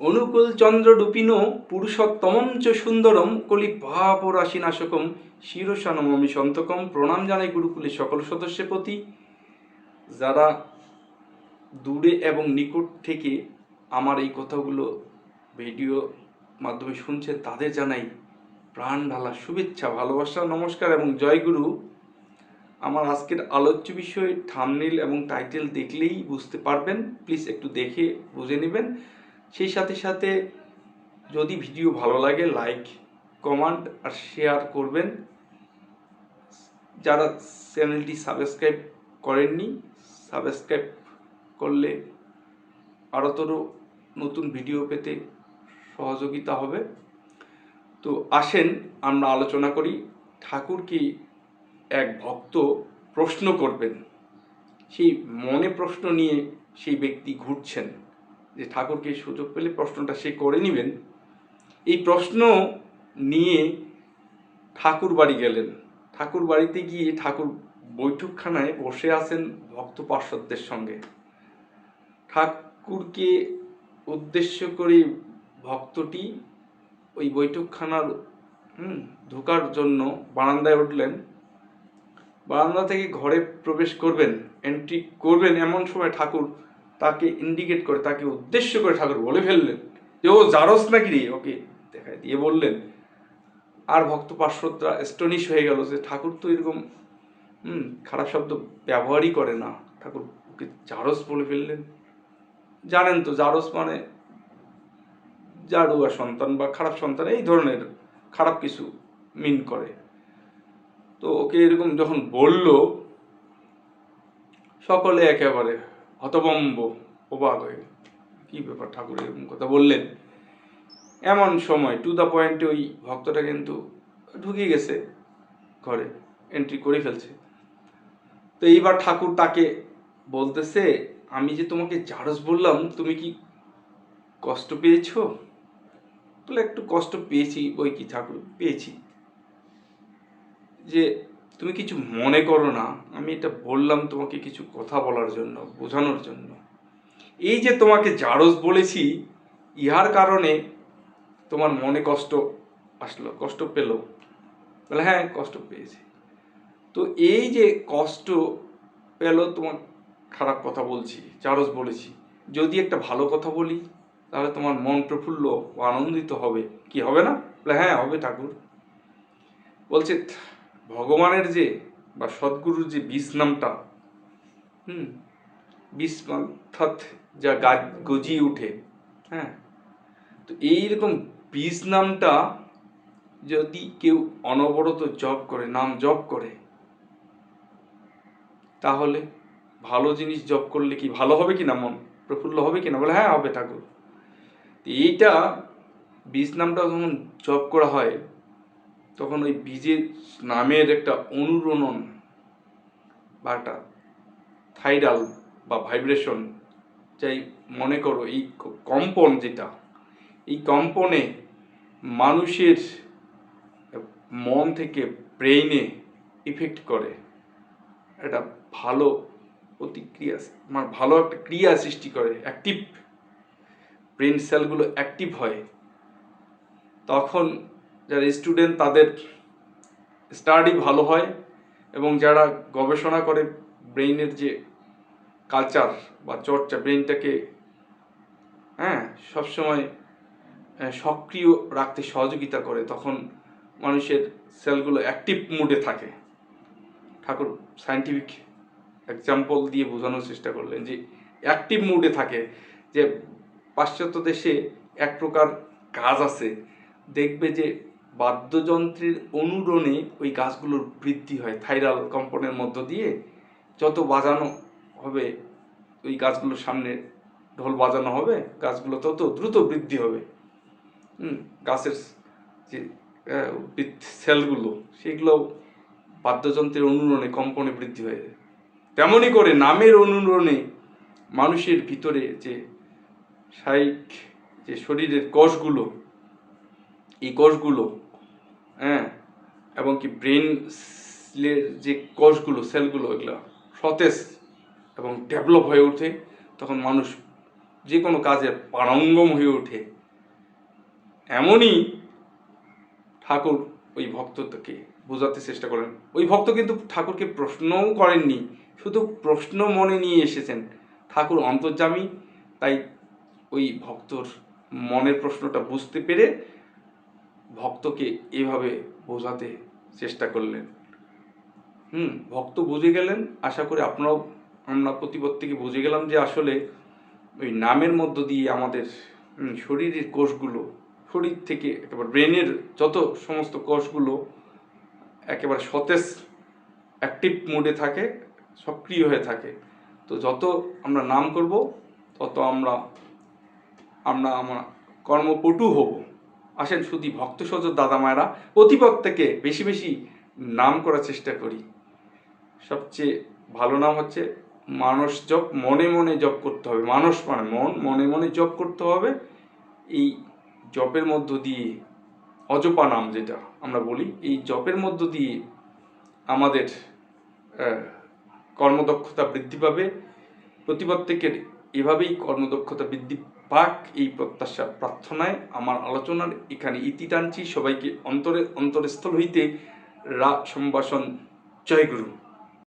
অনুকূল চন্দ্ররূপিণ পুরুষোত্তমম চ সুন্দরম নাশকম শিরসানমমি সন্তকম। প্রণাম জানাই গুরুকুলের সকল সদস্যের প্রতি। যারা দূরে এবং নিকট থেকে আমার এই কথাগুলো ভিডিও মাধ্যমে শুনছে, তাদের জানাই প্রাণ ঢালা শুভেচ্ছা, ভালোবাসা, নমস্কার এবং জয়গুরু আমার আজকের আলোচ্য বিষয়, থামনেল এবং টাইটেল দেখলেই বুঝতে পারবেন। প্লিজ একটু দেখে বুঝে নেবেন। সেই সাথে সাথে যদি ভিডিও ভালো লাগে লাইক কমেন্ট আর শেয়ার করবেন। যারা চ্যানেলটি সাবস্ক্রাইব করেননি সাবস্ক্রাইব করলে আরতর নতুন ভিডিও পেতে সহযোগিতা হবে। তো আসেন, আমরা আলোচনা করি। ঠাকুর কি এক ভক্ত প্রশ্ন করবেন? সেই মনে প্রশ্ন নিয়ে সেই ব্যক্তি ঘুরছেন। যে ঠাকুরকে সুযোগ পেলে প্রশ্নটা সে করে নেবেন। এই প্রশ্ন নিয়ে ঠাকুর বাড়ি গেলেন। ঠাকুর বাড়িতে গিয়ে ঠাকুর বৈঠকখানায় বসে আছেন ভক্ত পার্শ্বদের সঙ্গে। ঠাকুরকে উদ্দেশ্য করে ভক্তটি ওই বৈঠকখানার, হুম, ঢোকার জন্য বারান্দায় উঠলেন। বারান্দা থেকে ঘরে প্রবেশ করবেন এন্ট্রি করবেন। এমন সময় ঠাকুর তাকে ইন্ডিকেট করে, তাকে উদ্দেশ্য করে ঠাকুর বলে ফেললেন। যে, ও জারস নাকি রে? ওকে দেখায় দিয়ে বললেন। আর ভক্ত পার্শ্বদরা স্টনিশ হয়ে গেল যে, ঠাকুর তো এরকম, হুম, খারাপ শব্দ ব্যবহারই করে না। ঠাকুর ওকে জারস বলে ফেললেন। জানেন তো, জারস মানে জাড়ুয়া সন্তান বা খারাপ সন্তান, এই ধরনের খারাপ কিছু মিন করে। তো ওকে এরকম যখন বলল, সকলে একেবারে হতবম্ব অবাক হয়ে। কি ব্যাপার ঠাকুর এরকম কথা বললেন? এমন সময় টু দ্য পয়েন্টে ওই ভক্তটা কিন্তু ঢুকে গেছে ঘরে এন্ট্রি করে ফেলছে। তো এইবার ঠাকুর তাকে বলতেছে, আমি যে তোমাকে জারস বললাম, তুমি কি কষ্ট পেয়েছ? বলে, একটু কষ্ট পেয়েছি, ওই কি ঠাকুর, পেয়েছি। যে তুমি কিছু মনে করো না, আমি এটা বললাম তোমাকে কিছু কথা বলার জন্য, বোঝানোর জন্য। এই যে তোমাকে জারস বলেছি, ইহার কারণে তোমার মনে কষ্ট আসলো, কষ্ট পেল। বলে হ্যাঁ কষ্ট পেয়েছি। তো এই যে কষ্ট পেল, তোমার খারাপ কথা বলছি, জারস বলেছি। যদি একটা ভালো কথা বলি, তাহলে তোমার মন প্রফুল্ল আনন্দিত হবে। কি হবে না? বলে হ্যাঁ হবে ঠাকুর। বলছে ভগবানের যে বা সদ্গুরুর যে বীজ নামটা, হুম, বীজ অর্থাৎ যা গাছ গজিয়ে উঠে হ্যাঁ তো এইরকম বীজ নামটা যদি কেউ অনবরত জপ করে, নাম জপ করে, তাহলে ভালো জিনিস জপ করলে কি ভালো হবে কি না মন? প্রফুল্ল হবে কি না বলে হ্যাঁ হবে ঠাকুর। এইটা বীজ নামটা যখন জপ করা হয় তখন ওই বীজের নামের একটা অনুরণন বা একটা থাইরাল বা ভাইব্রেশন যাই মনে করো, এই কম্পন যেটা, এই কম্পনে মানুষের মন থেকে ব্রেইনে ইফেক্ট করে। একটা ভালো প্রতিক্রিয়া মানে ভালো একটা ক্রিয়া সৃষ্টি করে অ্যাক্টিভ ব্রেন সেলগুলো অ্যাক্টিভ হয়। তখন যারা স্টুডেন্ট তাদের স্টাডি ভালো হয় এবং যারা গবেষণা করে ব্রেইনের যে কালচার বা চর্চা ব্রেনটাকে হ্যাঁ সবসময় সক্রিয় রাখতে সহযোগিতা করে, তখন মানুষের সেলগুলো অ্যাক্টিভ মুডে থাকে। ঠাকুর সায়েন্টিফিক এক্সাম্পল দিয়ে বোঝানোর চেষ্টা করলেন যে অ্যাক্টিভ মুডে থাকে যে, পাশ্চাত্য দেশে এক প্রকার কাজ আছে। দেখবে যে বাদ্যযন্ত্রের অনুরণে ওই গাছগুলোর বৃদ্ধি হয়। থাইরাল কম্পনের মধ্য দিয়ে যত বাজানো হবে, ওই গাছগুলোর সামনে ঢোল বাজানো হবে, গাছগুলো তত দ্রুত বৃদ্ধি হবে। হুম, গাছের যে সেলগুলো সেগুলো বাদ্যযন্ত্রের অনুরণে, কম্পনে বৃদ্ধি হয়ে যায়। তেমনই করে নামের অনুরণে মানুষের ভিতরে যে শারীরিক, যে শরীরের কোষগুলো, এই কোষগুলো হ্যাঁ? এবং কি ব্রেন যে কোষগুলো সেলগুলো এগুলো সতেজ এবং ডেভেলপ হয়ে ওঠে, তখন মানুষ যে কোনো কাজে পারঙ্গম হয়ে ওঠে। এমনই ঠাকুর ওই ভক্তকে বোঝাতে চেষ্টা করেন। ওই ভক্ত কিন্তু ঠাকুরকে প্রশ্নও করেননি, শুধু প্রশ্ন মনে নিয়ে এসেছেন। ঠাকুর অন্তর্জামী তাই ওই ভক্তর মনের প্রশ্নটা বুঝতে পেরে ভক্তকে এভাবে বোঝাতে চেষ্টা করলেন। হুম, ভক্ত বুঝে গেলেন, আশা করি আপনারাও, আমরা প্রতিপদ থেকে বুঝে গেলাম যে আসলে ওই নামের মধ্য দিয়ে আমাদের শরীরের কোষগুলো, শরীর থেকে একেবারে ব্রেনের যত সমস্ত কোষগুলো একেবারে সতেজ, অ্যাক্টিভ মোডে থাকে, সক্রিয় হয়ে থাকে, তো যত আমরা নাম করব, তত আমরা আমরা আমরা কর্মপটু হব। আসেন শুধু ভক্ত সজর দাদা মায়েরা প্রতিপদ থেকে বেশি বেশি নাম করার চেষ্টা করি। সবচেয়ে ভালো নাম হচ্ছে মানস জপ, মনে মনে জপ করতে হবে। মানস মানে মন, মনে মনে জপ করতে হবে। এই জপের মধ্য দিয়ে অজপা নাম যেটা আমরা বলি, এই জপের মধ্য দিয়ে আমাদের কর্মদক্ষতা বৃদ্ধি পাবে। প্রতিপত্তিকের এভাবেই কর্মদক্ষতা বৃদ্ধি পাক এই প্রত্যাশা, প্রার্থনায় আমার আলোচনার এখানে ইতি টানছি। সবাইকে অন্তরে অন্তরস্থল হইতে রা, সম্ভাষণ। জয় গুরু।